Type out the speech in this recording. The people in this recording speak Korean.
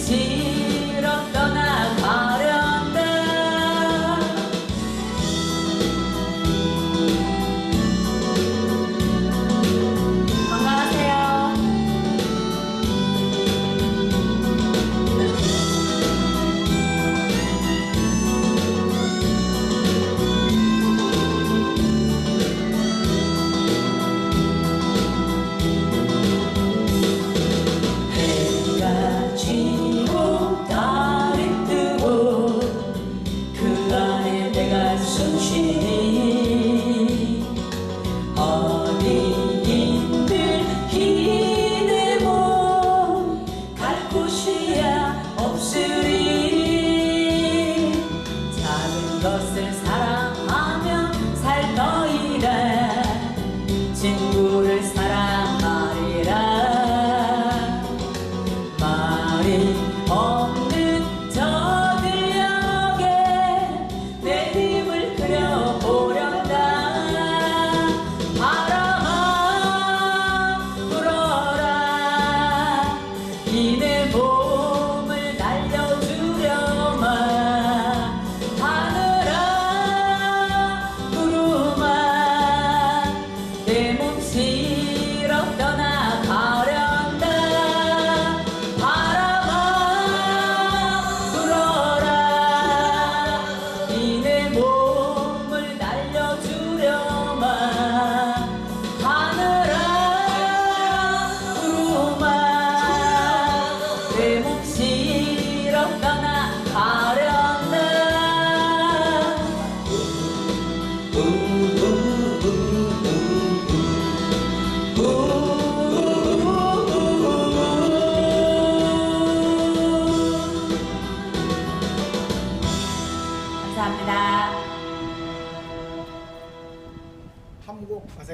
assim. time 틈 싫어 떠나가려나 감사합니다. 한곡 하세요.